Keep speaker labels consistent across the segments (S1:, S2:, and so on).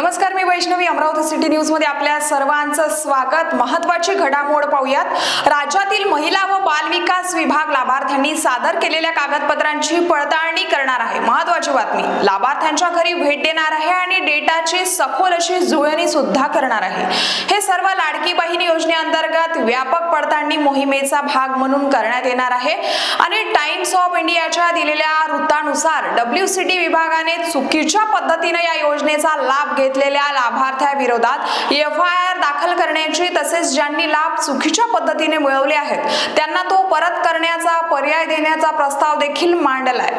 S1: नमस्कार मी वैष्णवी अमरावती सिटी न्यूजमध्ये आपल्या सर्वांचं स्वागत. महत्वाची घडामोड पाहूयात. राज्यातील महिला व बाल विकास विभाग लाभार्थ्यांनी सादर केलेल्या कागदपत्रांची पडताळणी करणार आहे. महत्वाची बातमी लाभार्थ्यांच्या घरी भेट देणार आहे आणि डेटाची सखोल अशी जुळणी सुद्धा करणार आहे. सर्व लाडकी बहीण योजनेअंतर्गत व्यापक पडताळणी मोहिमेचा भाग म्हणून करण्यात येणार आहे. आणि टाइम्स ऑफ इंडियाच्या दिलेल्या वृत्तानुसार डब्ल्यू सी टी विभागाने चुकीच्या पद्धतीने या योजनेचा लाभ घेतलेल्या लाभार्थ्याविरोधात एफ आय आर दाखल करण्याची तसेच ज्यांनी लाभ चुकीच्या पद्धतीने मिळवले आहेत त्यांना तो परत करण्याचा पर्याय देण्याचा प्रस्ताव देखील मांडलाय.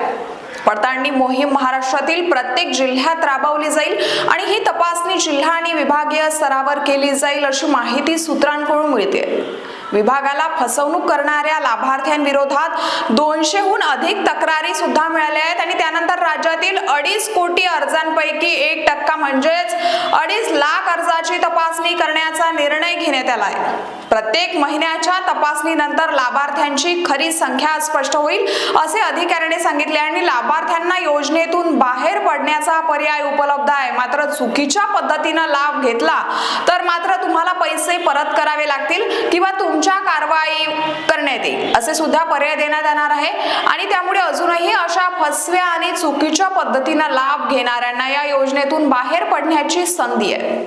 S1: पडताळणी मोहीम महाराष्ट्रातील प्रत्येक जिल्ह्यात राबवली जाईल आणि ही तपासणी जिल्हा आणि विभागीय स्तरावर केली जाईल अशी माहिती सूत्रांकडून मिळते. विभागाला फसवणूक करणाऱ्या लाभार्थ्यांविरोधात दोनशेहून अधिक तक्रारी सुद्धा मिळाल्या आहेत आणि त्यानंतर राज्यातील अडीच कोटी अर्जांपैकी एक टक्का म्हणजेच अडीच लाख अर्जाची तपासणी करण्याचा निर्णय घेण्यात आला आहे प्रत्येक महिन्याच्या तपासणीनंतर लाभार्थ्यांची खरी संख्या स्पष्ट होईल असे अधिकाऱ्याने सांगितले आणि लाभार्थ्यांना योजनेतून बाहेर पडण्याचा पर्याय उपलब्ध आहे. मात्र चुकीच्या पद्धतीनं लाभ घेतला तर मात्र तुम्हाला पैसे परत करावे लागतील किंवा तुमच्या कारवाई करण्यात येईल असे सुद्धा पर्याय देण्यात येणार आहे. आणि त्यामुळे अजूनही अशा फसव्या आणि चुकीच्या पद्धतीनं लाभ घेणाऱ्यांना या योजनेतून बाहेर पडण्याची संधी आहे.